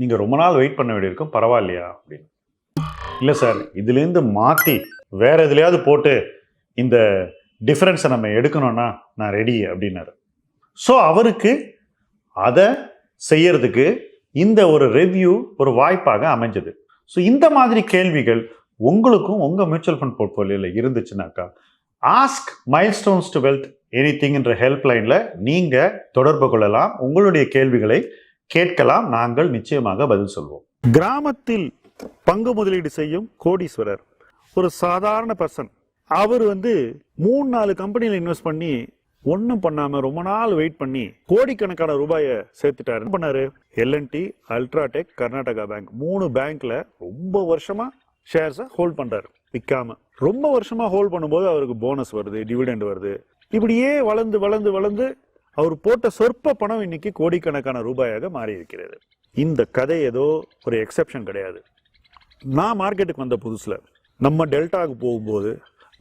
நீங்கள் ரொம்ப நாள் வெயிட் பண்ண வேண்டியிருக்கும். பரவாயில்லையா? அப்படின்னு. இல்லை சார் இதுலேருந்து மாற்றி வேற எதுலையாவது போட்டு இந்த டிஃப்ரென்ஸை நம்ம எடுக்கணும்னா நான் ரெடி அப்படின்னாரு. ஸோ அவருக்கு அதை செய்யறதுக்கு இந்த ஒரு ரிவ்யூ ஒரு வாய்ப்பாக அமைஞ்சது. ஸோ இந்த மாதிரி கேள்விகள் உங்களுக்கும் உங்கள் மியூச்சுவல் ஃபண்ட் போர்ட்ஃபோலியோவில் இருந்துச்சுனாக்கா ask milestones to wealth any திங்ன்ற ஹெல்ப்லைனில் நீங்கள் தொடர்பு கொள்ளலாம். உங்களுடைய கேள்விகளை கேட்கலாம் நாங்கள் நிச்சயமாக பதில் சொல்வோம். கிராமத்தில் பங்கு முதலீடு செய்யும் கோடீஸ்வரர் ஒரு சாதாரண பர்சன் அவர் வந்து மூணு நாலு கம்பெனியில் இன்வெஸ்ட் பண்ணி ஒன்றும் பண்ணாமல் ரொம்ப நாள் வெயிட் பண்ணி கோடிக்கணக்கான ரூபாயை சேர்த்துட்டாரு. என்ன பண்ணாரு? எல்என்டி அல்ட்ராடெக் கர்நாடகா பேங்க் மூணு பேங்க்ல ரொம்ப வருஷமா ஷேர்ஸை ஹோல்ட் பண்றாரு. விற்காம ரொம்ப வருஷமா ஹோல்ட் பண்ணும்போது அவருக்கு போனஸ் வருது டிவிடெண்ட் வருது. இப்படியே வளர்ந்து வளர்ந்து வளர்ந்து அவர் போட்ட சொற்ப பணம் இன்னைக்கு கோடிக்கணக்கான ரூபாயாக மாறி இருக்கிறது இந்த கதை ஏதோ ஒரு எக்ஸெப்ஷன் கிடையாது. நான் மார்க்கெட்டுக்கு வந்த புதுசில் நம்ம டெல்டாவுக்கு போகும்போது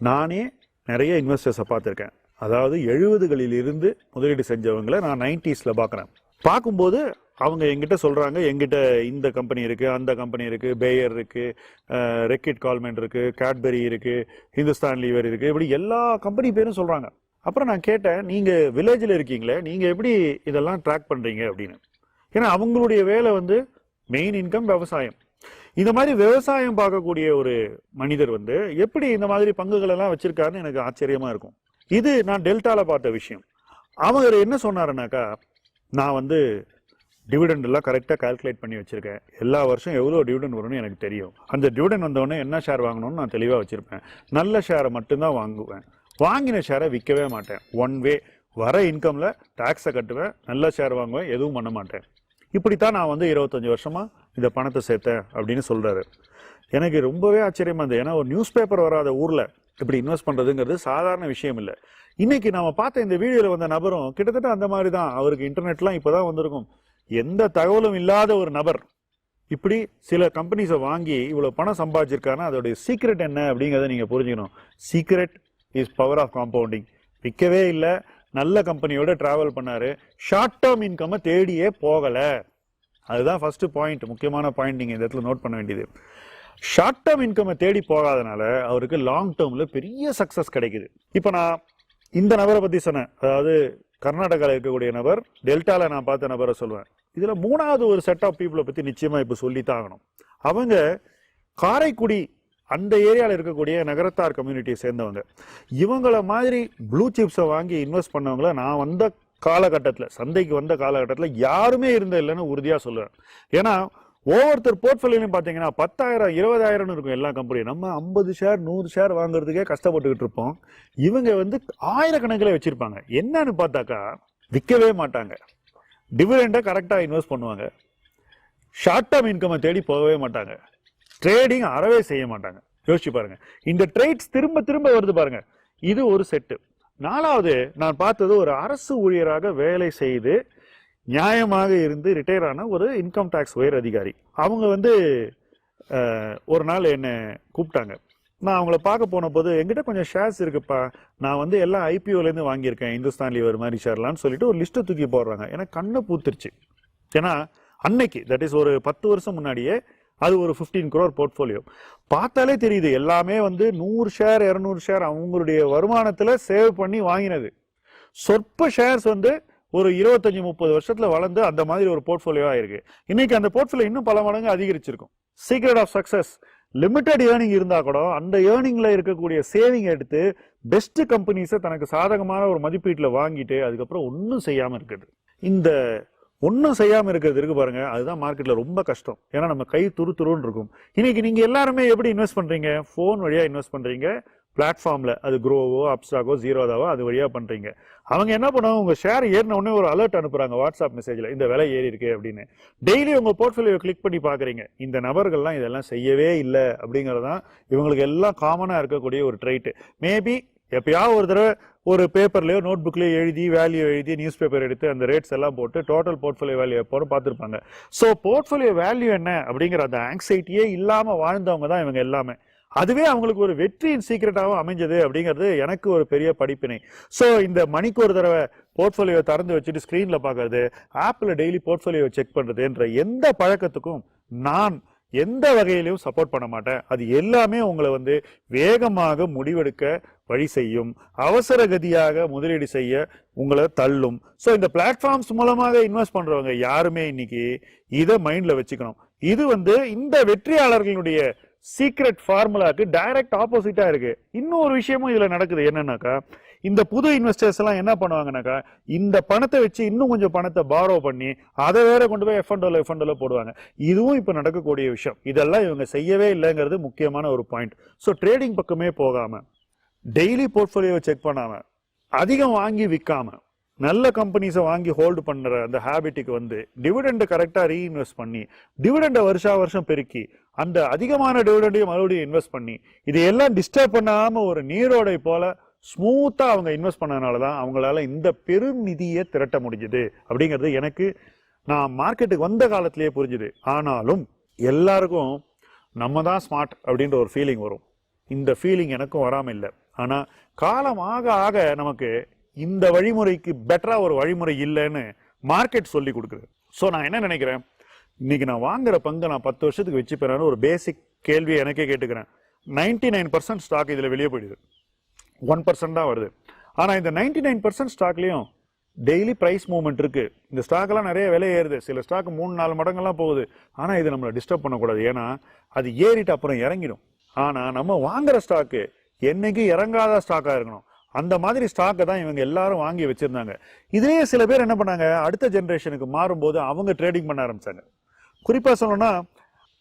நானே நிறைய இன்வெஸ்டர்ஸை பார்த்துருக்கேன். அதாவது எழுபதுகளில் இருந்து முதலீடு செஞ்சவங்களை நான் நைன்டிஸில் பார்க்குறேன். பார்க்கும்போது அவங்க எங்கிட்ட சொல்கிறாங்க எங்கிட்ட இந்த கம்பெனி இருக்குது அந்த கம்பெனி இருக்குது பேயர் இருக்குது ரெக்கிட் கால்மெண்ட் இருக்குது கேட்பெரி இருக்குது ஹிந்துஸ்தான் லீவர் இருக்குது இப்படி எல்லா கம்பெனி பேரும் சொல்கிறாங்க அப்புறம் நான் கேட்டேன் நீங்கள் வில்லேஜில் இருக்கீங்களே நீங்கள் எப்படி இதெல்லாம் ட்ராக் பண்ணுறீங்க அப்படின்னு. ஏன்னா அவங்களுடைய வேலை வந்து மெயின் இன்கம் விவசாயம். இந்த மாதிரி விவசாயம் பார்க்கக்கூடிய ஒரு மனிதர் வந்து எப்படி இந்த மாதிரி பங்குகள் எல்லாம் வச்சிருக்காருன்னு எனக்கு ஆச்சரியமா இருக்கும். இது நான் டெல்டாவில் பார்த்த விஷயம். அவர் என்ன சொன்னாருனாக்கா நான் வந்து டிவிடெண்ட் எல்லாம் கரெக்டாக கால்குலேட் பண்ணி வச்சுருக்கேன். எல்லா வருஷம் எவ்வளோ டிவிடெண்ட் வரும்னு எனக்கு தெரியும். அந்த டிவிடெண்ட் வந்தவொடனே என்ன ஷேர் வாங்கணும்னு நான் தெளிவாக வச்சுருப்பேன். நல்ல ஷேரை மட்டும்தான் வாங்குவேன். வாங்கின ஷேரை விற்கவே மாட்டேன். ஒன் வே வர இன்கமில் டேக்ஸை கட்டுவேன். நல்ல ஷேர் வாங்குவேன். எதுவும் பண்ண மாட்டேன். இப்படித்தான் நான் வந்து இருபத்தஞ்சி வருஷமாக இந்த பணத்தை சேர்த்தேன் அப்படின்னு சொல்கிறாரு எனக்கு ரொம்பவே ஆச்சரியமா இருந்தது. ஏன்னா ஒரு நியூஸ் பேப்பர் வராத ஊரில் இப்படி இன்வெஸ்ட் பண்ணுறதுங்கிறது சாதாரண விஷயம் இல்லை. இன்னைக்கு நம்ம பார்த்த இந்த வீடியோவில் வந்த நபரும் கிட்டத்தட்ட அந்த மாதிரி தான் அவருக்கு இன்டர்நெட்லாம் இப்போ தான் வந்திருக்கும். எந்த தகவலும் இல்லாத ஒரு நபர் இப்படி சில கம்பெனிஸை வாங்கி இவ்வளோ பணம் சம்பாதிச்சிருக்காருன்னா அதோடைய சீக்ரெட் என்ன அப்படிங்கிறத நீங்கள் புரிஞ்சுக்கணும். Secret is power of compounding விற்கவே இல்லை. நல்ல கம்பெனியோட டிராவல் பண்ணாரு. ஷார்ட் டேர்ம் இன்கம்மை தேடியே போகலை. அதுதான் ஃபர்ஸ்ட் பாயிண்ட் முக்கியமான பாயிண்ட் நீங்கள் இந்த இடத்துல நோட் பண்ண வேண்டியது. ஷார்ட் டேர்ம் இன்கம்மை தேடி போகாதனால அவருக்கு லாங் டேர்மில் பெரிய சக்ஸஸ் கிடைக்குது. இப்போ நான் இந்த நபரை பற்றி சொன்னேன். அதாவது கர்நாடகாவில் இருக்கக்கூடிய நபர் டெல்டாவில் நான் பார்த்த நபரை சொல்லுவேன் இதில் மூணாவது ஒரு செட் ஆஃப் பீப்புளை பற்றி நிச்சயமாக இப்போ சொல்லித்தான் ஆகணும். அவங்க காரைக்குடி அந்த ஏரியாவில் இருக்கக்கூடிய நகரத்தார் கம்யூனிட்டியை சேர்ந்தவங்க. இவங்கள மாதிரி ப்ளூ சிப்ஸை வாங்கி இன்வெஸ்ட் பண்ணவங்கள நான் வந்த காலகட்டத்தில் சந்தைக்கு வந்த காலகட்டத்தில் யாருமே இருந்த இல்லைன்னு உறுதியாக சொல்லுவேன் ஏன்னா ஒவ்வொருத்தர் போர்ட்ஃபோலியோலையும் பார்த்தீங்கன்னா பத்தாயிரம் இருபதாயிரம்னு இருக்கும் எல்லா கம்பெனியும் நம்ம ஐம்பது ஷேர் நூறு ஷேர் வாங்குறதுக்கே கஷ்டப்பட்டுக்கிட்டு இருப்போம். இவங்க வந்து ஆயிரக்கணக்கில் வச்சுருப்பாங்க. என்னன்னு பார்த்தாக்கா விற்கவே மாட்டாங்க. டிவிடெண்டை கரெக்டாக இன்வெஸ்ட் பண்ணுவாங்க. ஷார்ட் டேர்ம் இன்கம்மை தேடி போகவே மாட்டாங்க. ட்ரேடிங் அறவே செய்ய மாட்டாங்க. யோசிச்சு பாருங்க. இந்த ட்ரேட்ஸ் திரும்ப திரும்ப வருது பாருங்க. இது ஒரு செட்டு நாலாவது நான் பார்த்தது ஒரு அரசு ஊழியராக வேலை செய்து நியாயமாக இருந்து ரிட்டையர் ஆன ஒரு இன்கம் டேக்ஸ் உயர் அதிகாரி. அவங்க வந்து ஒரு நாள் என்னை கூப்பிட்டாங்க. நான் அவங்கள பார்க்க போன போது என்கிட்ட கொஞ்சம் ஷேர்ஸ் இருக்குப்பா. நான் வந்து எல்லாம் ஐபிஓலேருந்து வாங்கியிருக்கேன். இந்துஸ்தான் லீவர் மாதிரி ஷேர்லான்னு சொல்லிட்டு ஒரு லிஸ்ட்டை தூக்கி போடுறாங்க. எனக்கு கண்ணை பூத்துருச்சு. ஏன்னா அன்னைக்கு தட் இஸ் ஒரு பத்து வருஷம் முன்னாடியே அது ஒரு ஃபிஃப்டீன் குரோர் போர்ட்ஃபோலியோ பார்த்தாலே தெரியுது எல்லாமே வந்து நூறு ஷேர் இரநூறு ஷேர் அவங்களுடைய வருமானத்தில் சேவ் பண்ணி வாங்கினது. சொற்ப ஷேர்ஸ் வந்து ஒரு இருபத்தஞ்சி முப்பது வருஷத்தில் வளர்ந்து அந்த மாதிரி ஒரு போர்ட்ஃபோலியோவாக இருக்குது இன்னைக்கு அந்த போர்ட்ஃபோலியோ இன்னும் பல மடங்கு அதிகரிச்சிருக்கும். Secret of success limited earning இருந்தால் கூட அந்த ஏர்னிங்கில் இருக்கக்கூடிய சேவிங் எடுத்து பெஸ்ட்டு கம்பெனிஸை தனக்கு சாதகமான ஒரு மதிப்பீட்டில் வாங்கிட்டு அதுக்கப்புறம் ஒன்றும் செய்யாமல் இருக்குது. இந்த ஒன்றும் செய்யாமல் இருக்கிறது இருக்கு பாருங்க. அதுதான் மார்க்கெட்டில் ரொம்ப கஷ்டம். ஏன்னா நம்ம கை துரு துருன்னு இருக்கும். இன்னைக்கு நீங்கள் எல்லாருமே எப்படி இன்வெஸ்ட் பண்ணுறீங்க ஃபோன் வழியாக இன்வெஸ்ட் பண்ணுறீங்க பிளாட்ஃபார்மில் அது க்ரோவோ அப்ஸ்டாக்கோ ஜீரோதாவோ அது வழியாக பண்ணுறீங்க அவங்க என்ன பண்ணுவாங்க? உங்கள் ஷேர் ஏறின உடனே ஒரு அலர்ட் அனுப்புகிறாங்க வாட்ஸ்அப் மெசேஜில் இந்த விலை ஏறி இருக்கு அப்படின்னு. டெய்லி உங்கள் போர்ட்ஃபோலியோ கிளிக் பண்ணி பார்க்குறீங்க இந்த நபர்கள்லாம் இதெல்லாம் செய்யவே இல்லை அப்படிங்கிறது தான் இவங்களுக்கு எல்லாம் காமனாக இருக்கக்கூடிய ஒரு ட்ரைட்டு மேபி எப்பயாவது ஒரு தடவை ஒரு பேப்பர்லையோ நோட் புக்லேயோ எழுதி வேல்யூ எழுதி நியூஸ் பேப்பர் எடுத்து அந்த ரேட்ஸ் எல்லாம் போட்டு டோட்டல் போர்ட்ஃபோலியோ வேல்யூ எப்போ பார்த்துருப்பாங்க. ஸோ போர்ட்ஃபோலியோ வேல்யூ என்ன அப்படிங்கிற அந்த ஆங்ஸைட்டியே இல்லாமல் வாழ்ந்தவங்க தான் இவங்க எல்லாமே. அதுவே அவங்களுக்கு ஒரு வெற்றியின் சீக்கிரட்டாகவும் அமைஞ்சது அப்படிங்கிறது எனக்கு ஒரு பெரிய படிப்பினை. ஸோ இந்த மணிக்கு ஒரு தடவை போர்ட்ஃபோலியோ திறந்து வச்சுட்டு ஸ்க்ரீனில் பார்க்கறது ஆப்பில் டெய்லி போர்ட்ஃபோலியோ செக் பண்ணுறதுன்ற எந்த பழக்கத்துக்கும் நான் எந்த வகையிலையும் சப்போர்ட் பண்ண மாட்டேன். அது எல்லாமே உங்களை வந்து வேகமாக முடிவெடுக்க வழி செய்யும். அவசர கதியாக முதலீடு செய்ய உங்களை தள்ளும். ஸோ இந்த பிளாட்ஃபார்ம்ஸ் மூலமாக இன்வெஸ்ட் பண்ணுறவங்க யாருமே இன்னைக்கு இதை மைண்டில் வச்சுக்கணும். இது வந்து இந்த வெற்றியாளர்களுடைய சீக்ரெட் ஃபார்முலாக்கு டைரக்ட் ஆப்போசிட்டாக இருக்குது இன்னொரு விஷயமும் இதில் நடக்குது. என்னன்னாக்கா இந்த புது இன்வெஸ்டர்ஸ் எல்லாம் என்ன பண்ணுவாங்கனாக்கா இந்த பணத்தை வச்சு இன்னும் கொஞ்சம் பணத்தை பாரோ பண்ணி அதை வேற கொண்டு போய் எஃப் அண்டோல எஃப் அண்டோல போடுவாங்க. இதுவும் இப்போ நடக்கக்கூடிய விஷயம். இதெல்லாம் இவங்க செய்யவே இல்லைங்கிறது முக்கியமான ஒரு பாயிண்ட் ஸோ ட்ரேடிங் பக்கமே போகாமல் டெய்லி போர்ட்ஃபோலியோவை செக் பண்ணாம அதிகம் வாங்கி விற்காம நல்ல கம்பெனிஸை வாங்கி ஹோல்டு பண்ணுற அந்த ஹேபிட்டுக்கு வந்து டிவிடெண்டை கரெக்டாக ரீஇன்வெஸ்ட் பண்ணி டிவிடெண்டை வருஷா வருஷம் பெருக்கி அந்த அதிகமான டிவிடெண்டையும் மறுபடியும் இன்வெஸ்ட் பண்ணி இது எல்லாம் டிஸ்டர்ப் பண்ணாமல் ஒரு நீரோடை போல ஸ்மூத்தாக அவங்க இன்வெஸ்ட் பண்ணதுனால தான் அவங்களால இந்த பெரும் நிதியை திரட்ட முடிஞ்சுது. அப்படிங்கிறது எனக்கு நான் மார்க்கெட்டுக்கு வந்த காலத்திலேயே புரிஞ்சுது. ஆனாலும் எல்லாருக்கும் நம்ம தான் ஸ்மார்ட் அப்படின்ற ஒரு ஃபீலிங் வரும். இந்த ஃபீலிங் எனக்கும் வராமல் இல்லை. ஆனால் காலம் ஆக ஆக நமக்கு இந்த வழிமுறைக்கு பெட்டராக ஒரு வழிமுறை இல்லைன்னு மார்க்கெட் சொல்லி கொடுக்குது. ஸோ நான் என்ன நினைக்கிறேன்? இன்னைக்கு நான் வாங்குற பங்கை நான் பத்து வருஷத்துக்கு வச்சுப்பேன்னு ஒரு பேசிக் கேள்வியை எனக்கே கேட்டுக்கிறேன். நைன்டி நைன் பர்சன்ட் ஸ்டாக் இதில் வெளியே போயிடுது. ஒன் பர்சன்ட் தான் வருது. ஆனால் இந்த நைன்டி நைன் பர்சன்ட் ஸ்டாக்லேயும் டெய்லி ப்ரைஸ் மூவ்மெண்ட் இருக்கு. இந்த ஸ்டாக்கெல்லாம் நிறைய விலை ஏறுது. சில ஸ்டாக் மூணு நாலு மடங்கெல்லாம் போகுது. ஆனால் இது நம்மளை டிஸ்டர்ப் பண்ணக்கூடாது. ஏன்னா அது ஏறிட்டு அப்புறம் இறங்கிடும். ஆனால் நம்ம வாங்குற ஸ்டாக்கு என்னைக்கு இறங்காத ஸ்டாக்காக இருக்கணும். அந்த மாதிரி ஸ்டாக்கை தான் இவங்க எல்லாரும் வாங்கி வச்சிருந்தாங்க. இதுலயே சில பேர் என்ன பண்ணாங்க? அடுத்த ஜென்ரேஷனுக்கு மாறும்போது அவங்க ட்ரேடிங் பண்ண ஆரம்பிச்சாங்க. குறிப்பாக சொல்லணும்னா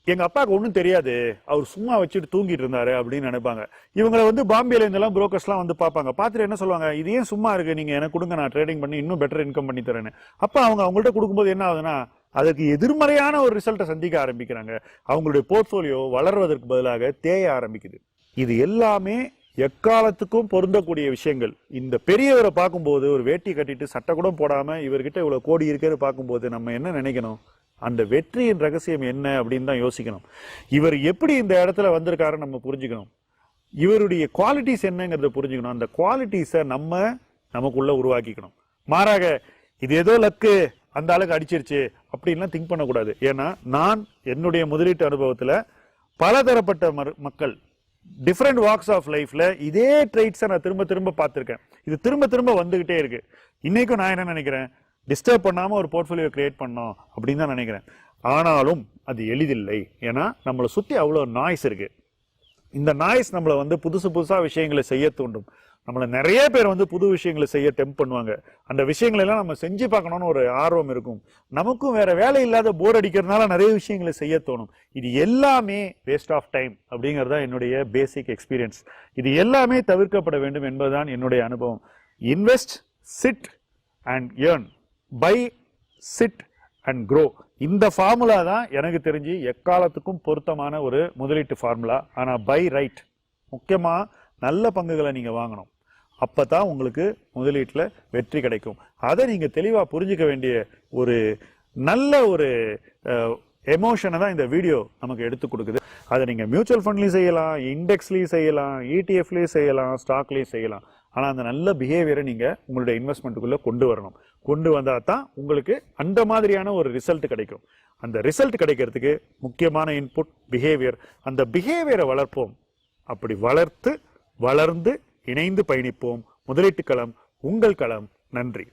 எங்க அப்பாவுக்கு ஒன்றும் தெரியாது. அவர் சும்மா வச்சுட்டு தூங்கிட்டு இருந்தாரு அப்படின்னு நினைப்பாங்க. இவங்களை வந்து பாம்பேல இருந்தெல்லாம் புரோக்கர்ஸ்லாம் வந்து பார்ப்பாங்க. பார்த்துட்டு என்ன சொல்லுவாங்க? இது ஏன் சும்மா இருக்கு? நீங்கள் எனக்கு கொடுங்க நான் ட்ரேடிங் பண்ணி இன்னும் பெட்டர் இன்கம் பண்ணி தரேன்னு. அப்போ அவங்க அவங்கள்ட்ட கொடுக்கும்போது என்ன ஆகுதுன்னா அதற்கு எதிர்மறையான ஒரு ரிசல்ட்டை சந்திக்க ஆரம்பிக்கிறாங்க. அவங்களுடைய போர்ட்ஃபோலியோ வளர்வதற்கு பதிலாக தேய ஆரம்பிக்குது. இது எல்லாமே எக்காலத்துக்கும் பொருந்தக்கூடிய விஷயங்கள். இந்த பெரியவரை பார்க்கும்போது ஒரு வேட்டி கட்டிட்டு சட்டை கூட போடாமல் இவர்கிட்ட இவ்வளோ கோடி இருக்கேன்னு பார்க்கும்போது நம்ம என்ன நினைக்கணும்? அந்த வெற்றியின் ரகசியம் என்ன அப்படின்னு தான் யோசிக்கணும். இவர் எப்படி இந்த இடத்துல வந்திருக்காருன்னு நம்ம புரிஞ்சுக்கணும். இவருடைய குவாலிட்டிஸ் என்னங்கிறத புரிஞ்சுக்கணும். அந்த குவாலிட்டிஸை நம்ம நமக்குள்ளே உருவாக்கிக்கணும். மாறாக இது ஏதோ லக்கு அந்த அளவுக்கு அடிச்சிருச்சு அப்படின்லாம் திங்க் பண்ணக்கூடாது. ஏன்னா நான் என்னுடைய முதலீட்டு அனுபவத்தில் பலதரப்பட்ட மக்கள் டிஃப்ரெண்ட் வாக்ஸ் ஆஃப் லைஃப்பில் இதே ட்ரைட்ஸை நான் திரும்ப திரும்ப பார்த்துருக்கேன். இது திரும்ப திரும்ப வந்துக்கிட்டே இருக்குது இன்றைக்கும் நான் என்ன நினைக்கிறேன்? டிஸ்டர்ப் பண்ணாமல் ஒரு போர்ட்ஃபோலியோ கிரியேட் பண்ணோம் அப்படின்னு தான் நினைக்கிறேன். ஆனாலும் அது எளிதில்லை. ஏன்னா நம்மளை சுற்றி அவ்வளோ நாய்ஸ் இருக்கு. இந்த நாய்ஸ் நம்மளை வந்து புதுசு புதுசாக விஷயங்களை செய்ய தூண்டும். நம்மளை நிறைய பேர் வந்து புது விஷயங்களை செய்ய டெம்ப் பண்ணுவாங்க. அந்த விஷயங்களை எல்லாம் நம்ம செஞ்சு பார்க்கணும்னு ஒரு ஆர்வம் இருக்கும். நமக்கும் வேற வேலை இல்லாத போர் அடிக்கிறதுனால நிறைய விஷயங்களை செய்ய தோணும். இது எல்லாமே வேஸ்ட் ஆஃப் டைம் அப்படிங்கிறது தான் என்னுடைய பேசிக் எக்ஸ்பீரியன்ஸ் இது எல்லாமே தவிர்க்கப்பட வேண்டும் என்பதுதான் என்னுடைய அனுபவம். Invest sit and earn buy sit and grow இந்த ஃபார்முலா தான் எனக்கு தெரிஞ்சு எக்காலத்துக்கும் பொருத்தமான ஒரு முதலீட்டு ஃபார்முலா ஆனால் பை ரைட் முக்கியமாக நல்ல பங்குகளை நீங்கள் வாங்கணும். அப்போ தான் உங்களுக்கு முதலீட்டில் வெற்றி கிடைக்கும். அதை நீங்கள் தெளிவாக புரிஞ்சிக்க வேண்டிய ஒரு நல்ல ஒரு எமோஷனை தான் இந்த வீடியோ நமக்கு எடுத்து கொடுக்குது. அதை நீங்கள் மியூச்சுவல் ஃபண்ட்லேயும் செய்யலாம் இண்டெக்ஸ்லேயும் செய்யலாம் இடிஎஃப்லேயும் செய்யலாம் ஸ்டாக்லேயும் செய்யலாம். ஆனால் அந்த நல்ல பிஹேவியரை நீங்கள் உங்களுடைய இன்வெஸ்ட்மெண்ட்டுக்குள்ளே கொண்டு வரணும். கொண்டு வந்தால் தான் உங்களுக்கு அந்த மாதிரியான ஒரு ரிசல்ட் கிடைக்கும். அந்த ரிசல்ட் கிடைக்கிறதுக்கு முக்கியமான இன்புட் பிஹேவியர் அந்த பிஹேவியரை வளர்ப்போம். அப்படி வளர்த்து வளர்ந்து இணைந்து பயணிப்போம். முதலீட்டு களம் உங்கள் களம். நன்றி.